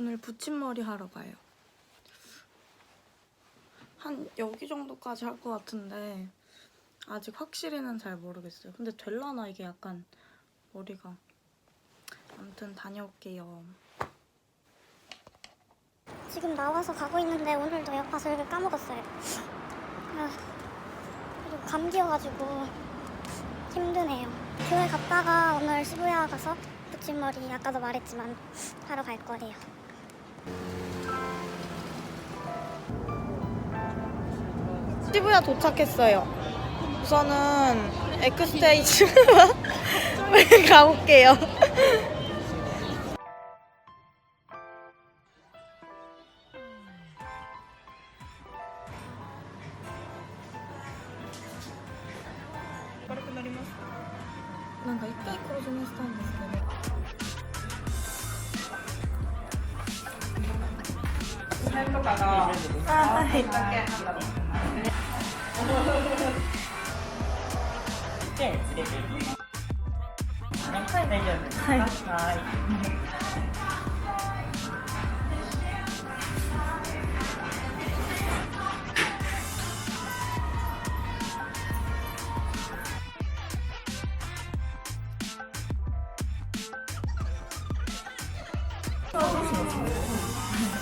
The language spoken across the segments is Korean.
오늘 붙임머리 하러 가요. 한 여기 정도까지 할 것 같은데 아직 확실히는 잘 모르겠어요. 근데 될라나 이게 약간 머리가 아무튼 다녀올게요. 지금 나와서 가고 있는데 오늘도 에어팟을 까먹었어요. 아, 그리고 감기여가지고 힘드네요. 교회 갔다가 오늘 시부야 가서 붙임머리 아까도 말했지만 하러 갈 거예요. 시부야 도착했어요. 우선은 에크스테이지 가볼게요.なんか 連れて行。はい、大丈夫です。はい。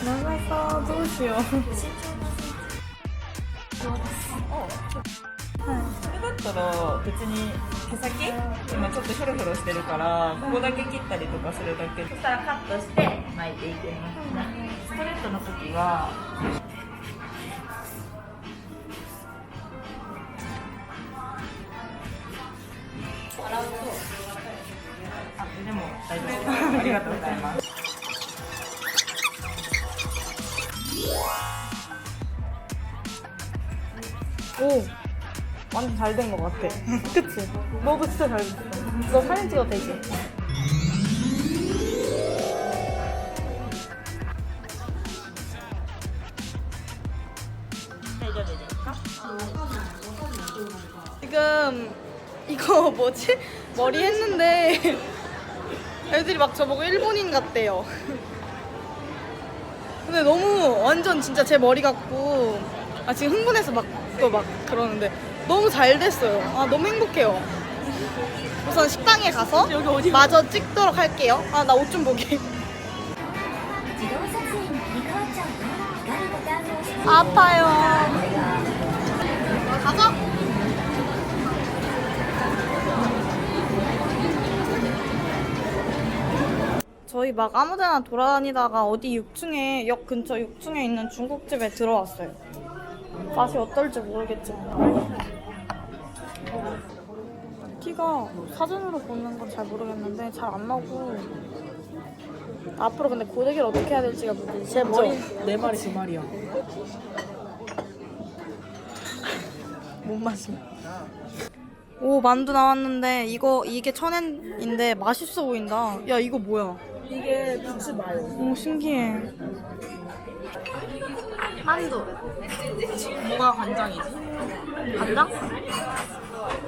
長さどうしよう。はい。ったら別に毛先？今ちょっとヒョロヒョロしてるからここだけ切ったりとかするだけ。そしたらカットして巻いていきます。ストレートの時は洗うとあでも大丈夫。ですありがとうございます。오 완전 잘 된 것 같아 그치? 너도 진짜 잘 됐어 너 사진 찍어도 되지? 지금 이거 뭐지? 머리 했는데 애들이 막 저보고 일본인 같대요 근데 너무 완전 진짜 제 머리 같고 아 지금 흥분해서 막 또 막 그러는데 너무 잘 됐어요. 아, 너무 행복해요. 우선 식당에 가서 여기 어디 마저 찍도록 할게요. 아, 나 옷 좀 보게. 아파요. 가서. 저희 막 아무데나 돌아다니다가 어디 6층에 역 근처 6층에 있는 중국집에 들어왔어요. 맛이 어떨지 모르겠지만. 티가 사진으로 보는 건 잘 모르겠는데 잘 안 나고 앞으로 근데 고데기를 어떻게 해야 될지가 문제지. 제 머리 내 말이 그 말이야 못 마시. 오 만두 나왔는데 이거 이게 천엔인데 맛있어 보인다. 야 이거 뭐야? 이게 부츠 마요 오 신기해. 만두. 뭐가 간장이지? 간장? こ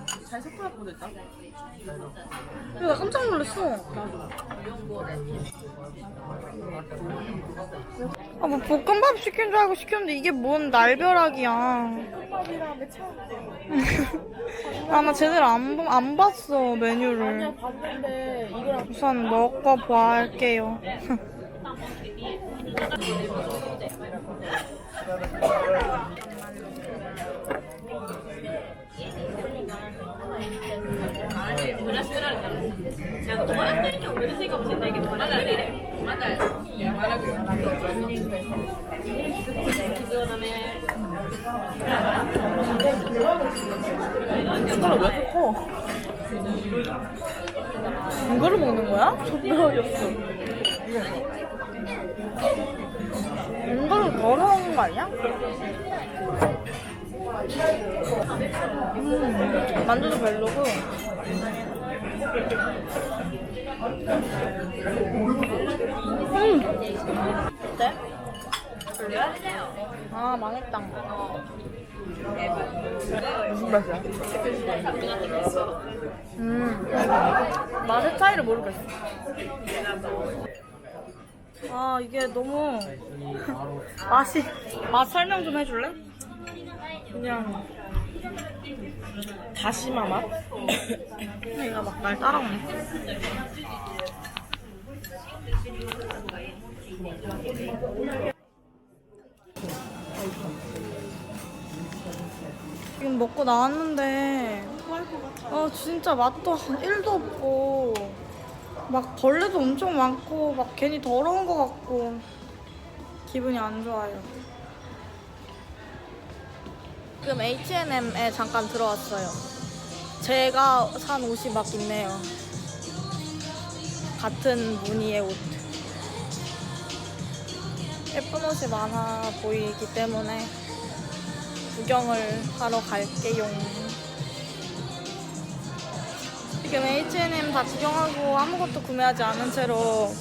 잘 섞어갖고 됐다 야, 나 깜짝 놀랐어. 아, 뭐 볶음밥 시킨 줄 알고 시켰는데 이게 뭔 날벼락이야. 아, 나 제대로 안, 보- 안 봤어, 메뉴를. 봤는데 이거랑 우선 먹어봐 할게요. 숟가락 왜 커? 이거를 먹는 거야? 존나 어이없어 이거를 먹는 거 아니야? 음, 만두도 별로고 어때? 아 망했다. 무슨 맛이야? 음 맛의 차이를 모르겠어. 아 이게 너무 맛이 맛 설명 좀 해줄래? 그냥 다시마 맛? 얘가 막 날 따라오네. 지금 먹고 나왔는데 아 진짜 맛도 1도 없고 막 벌레도 엄청 많고 막 괜히 더러운 것 같고 기분이 안 좋아요. 지금 H&M에 잠깐 들어왔어요. 제가 산 옷이 막 있네요. 같은 무늬의 옷. 예쁜 옷이 많아 보이기 때문에 구경을 하러 갈게요. 지금 H&M 다 구경하고 아무것도 구매하지 않은 채로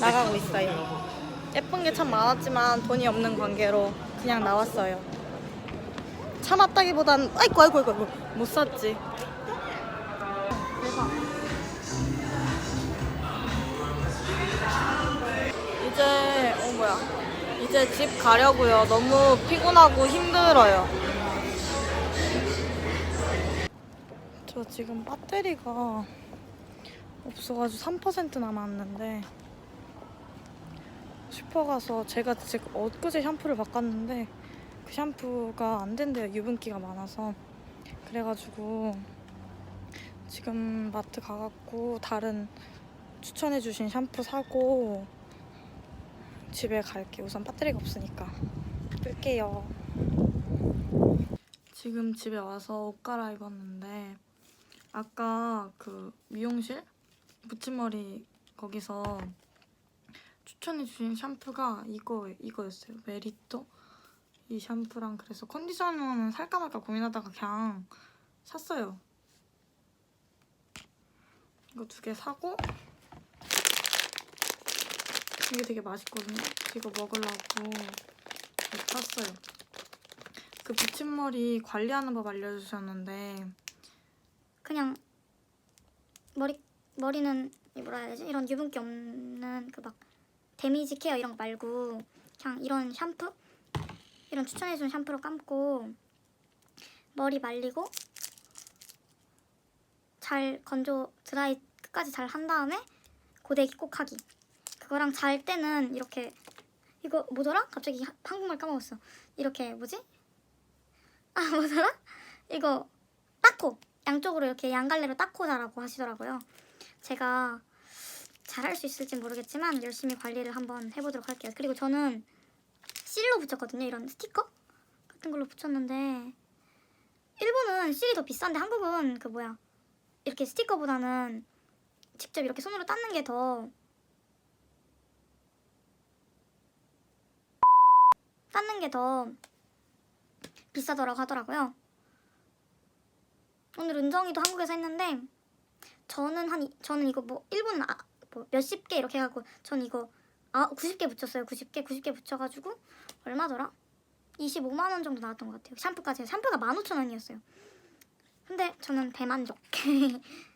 나가고 있어요. 예쁜 게 참 많았지만 돈이 없는 관계로 그냥 나왔어요. 참았다기보단 아이고 아이고 아이고. 못 샀지. 이제 어 뭐야? 이제 집 가려고요. 너무 피곤하고 힘들어요. 저 지금 배터리가 없어가지고 3% 남았는데 슈퍼 가서 제가 지금 엊그제 샴푸를 바꿨는데 그 샴푸가 안 된대요. 유분기가 많아서 그래가지고 지금 마트 가갖고 다른 추천해주신 샴푸 사고 집에 갈게. 우선 배터리가 없으니까 끌게요. 지금 집에 와서 옷 갈아입었는데 아까 그 미용실 붙임머리 거기서 추천해주신 샴푸가 이거 이거였어요. 메리토 이 샴푸랑 그래서 컨디셔너는 살까 말까 고민하다가 그냥 샀어요. 이거 두 개 사고 이게 되게 맛있거든요. 이거 먹으려고 샀어요. 그 붙임머리 관리하는 법 알려주셨는데 그냥 머리 머리는 이 뭐라 해야 되지? 이런 유분기 없는 그 막 데미지 케어 이런 거 말고 그냥 이런 샴푸 이런 추천해준 샴푸로 감고 머리 말리고 잘 건조 드라이 끝까지 잘 한 다음에 고데기 꼭 하기 그거랑 잘 때는 이렇게 이거 뭐더라? 갑자기 하- 한국말 까먹었어 이렇게 뭐지? 아 뭐더라? 이거 닦고 양쪽으로 이렇게 양갈래로 닦고 자라고 하시더라고요. 제가 잘할 수 있을지 모르겠지만 열심히 관리를 한번 해보도록 할게요. 그리고 저는 실로 붙였거든요. 이런 스티커 같은 걸로 붙였는데 일본은 실이 더 비싼데 한국은 그 뭐야 이렇게 스티커보다는 직접 이렇게 손으로 닦는 게 더 닦는 게 더 비싸더라고 하더라고요. 오늘 은정이도 한국에서 했는데 저는 한 이- 저는 이거 뭐 일본 아, 뭐 몇십 개 이렇게 해갖고 전 이거 아 90개 붙였어요 90개 90개 붙여가지고 얼마더라? 25만 원 정도 나왔던 것 같아요. 샴푸까지 샴푸가 15,000원이었어요. 근데 저는 대만족